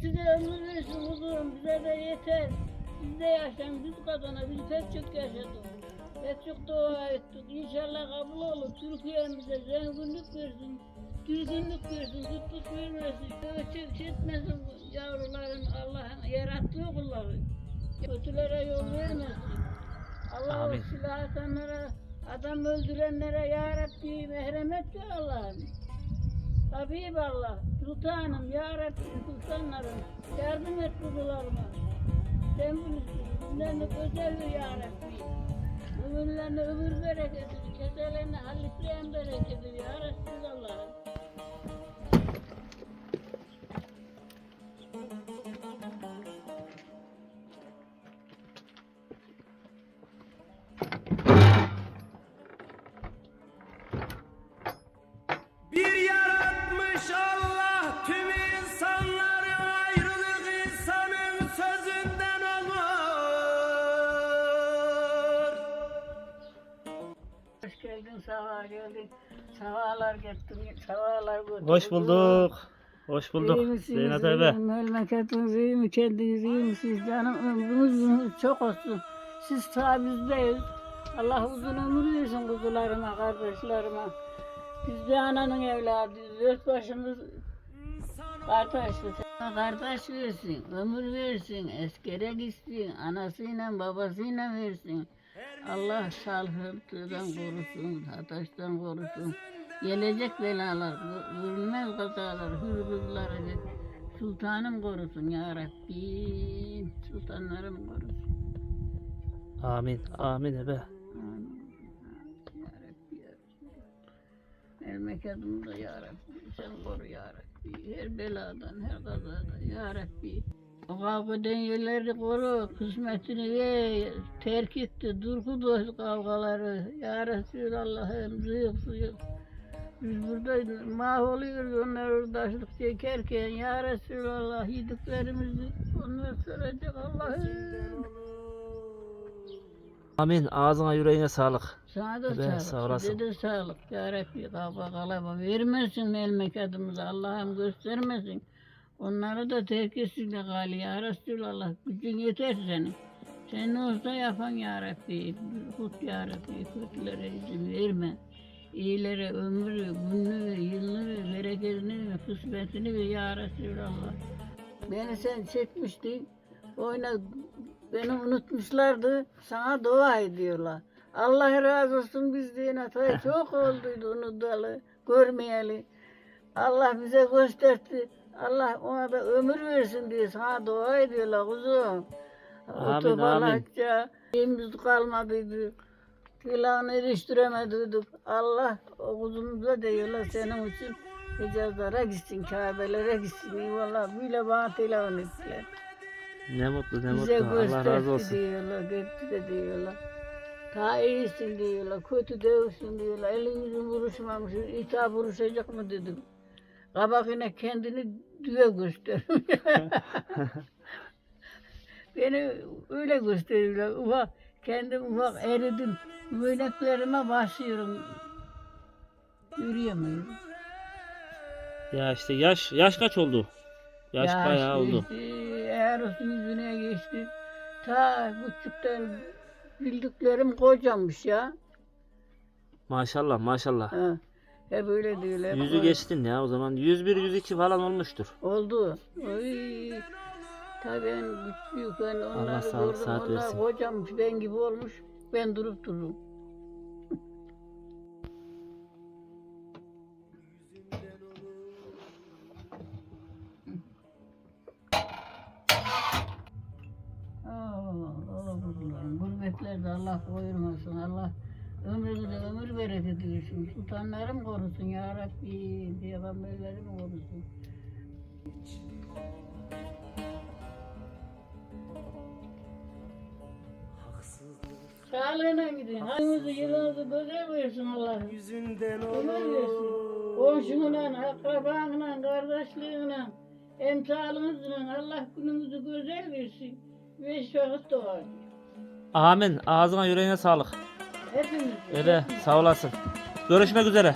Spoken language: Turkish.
size ömür versin kuzum. Bize de yeter. Siz de yaşayın. Biz kadına biz pek çok yaşadık. Pek çok dua ettik. İnşallah kabul olur. Türkiye'mize zenginlik versin. Düzgünlük versin. Tutluk vermesin. Ölçek çekmesin yavruların Allah'ın yarattığı kulları. Kötülere yol vermesin. Allah o silah atanlara, adam öldürenlere ya Rabbi merhamet ver Allah'ım. Habib Allah, sultanım, ya Rabbi sultanlarım, yardım et kuzularıma. Sen bunlarını özel ver ya Rabbi. Ömürlerine ömür bereketini, keselerine halifleyen bereketini ya Rabbi geldin. Sabahlar getirdin, sabahlar götürdün. Hoş bulduk. Hoş İyi bulduk. misiniz? Zeynep iyi abi. mi? Memleketiniz iyi mi? Kendiniz iyi misiniz? Canım ömrünüz çok olsun. Siz sağ bizdeyiz. Allah uzun ömür versin kuzularıma, kardeşlerime. Biz de ananın evladıyız. Dört başımız kardeşiz. Kardeş versin, ömür versin, eskere gitsin, anasıyla babasıyla versin. Allah sağlıklıdan korusun, hataştan korusun. Gelecek belalar, görünmez kazalar, hür kızları, sultanım korusun ya Rabbim. Sultanlarım korusun. Amin. Amin ebe. Amin. Ya Rabbi ya Rabbi. Ya Rabbi. Sen koru ya Rabbi. Her beladan, her kazadan ya Rabbi. O kavga eden yerleri koru, kısmetini ve terk etti, durkudu kavgaları. Ya Resulallah'ım zıyık zıyık. Biz burada mahvoluyoruz onlar orada açlık çekerken Ya Resulallah yediklerimizi onlar soracak Allah'ım. Amin. Ağzına yüreğine sağlık. Sana da Ebe, sağlık. sağ olasın. Size de sağlık. Ya Rabbi kavga kalaba vermesin memleketimize. Allah'ım göstermesin. Onları da terk etsinler gali. Ya Resulallah gücün yeter senin. Sen ne olsa yapan Ya Rabbi. Kut Ya Rabbi. Kötülere izin verme. İyilere ömrü, günlüğü, yılını, bereketini, kısmetini ver Ya Resulallah. Beni sen çekmiştin. Oyna beni unutmuşlardı. Sana dua ediyorlar. Allah razı olsun bizden hatayı çok olduydu unutalı, görmeyeli. Allah bize gösterdi. Allah ona da ömür versin diye sana dua ediyorlar kuzum. Amin, Otobalakça evimiz kalmadıydı. Filan eriştiremediydik. Allah o kuzumuza diyorlar senin için Hicazlara gitsin, Kabe'lere gitsin. Eyvallah böyle bana telefon ettiler. Ne mutlu ne Bize mutlu. Allah razı olsun. diyorlar, gitti de diyorlar. Ta iyisin diyorlar, kötü değilsin diyorlar. Elinizin vuruşmamış, ita vuruşacak mı dedim. Kabak yine kendini düve gösteriyor. Beni öyle gösteriyorlar. Ufak, kendim ufak eridim. Yöneklerime basıyorum. Yürüyemiyorum. Ya işte yaş yaş kaç oldu? Yaş bayağı oldu. geçti, Eğer yüzüne geçti. Ta küçükten bildiklerim kocamış ya. Maşallah maşallah. Ha. Hep öyle diyorlar. Yüzü geçtin ya o zaman. 101 102 falan olmuştur. Oldu. Oy. Tabii ben küçük ben onları sağlık, gördüm. sıhhat Onlar versin. kocamış ben gibi olmuş. Ben durup dururum. Allah kuzularım. Gurbetlerde Allah koyurmasın. Allah ömrünüze ömür bereket versin. Sultanlarım korusun ya Rabbi. Peygamberlerim korusun. Sağlığına gidin. Halinizi yılınızı güzel versin Allah. Yüzünden olur. Komşunla, akrabanla, kardeşliğinle, emsalınızla Allah günümüzü güzel versin. Vakit dua edin. Amin. Ağzına yüreğine sağlık. Hepimiz. Öyle sağ olasın. Görüşmek üzere.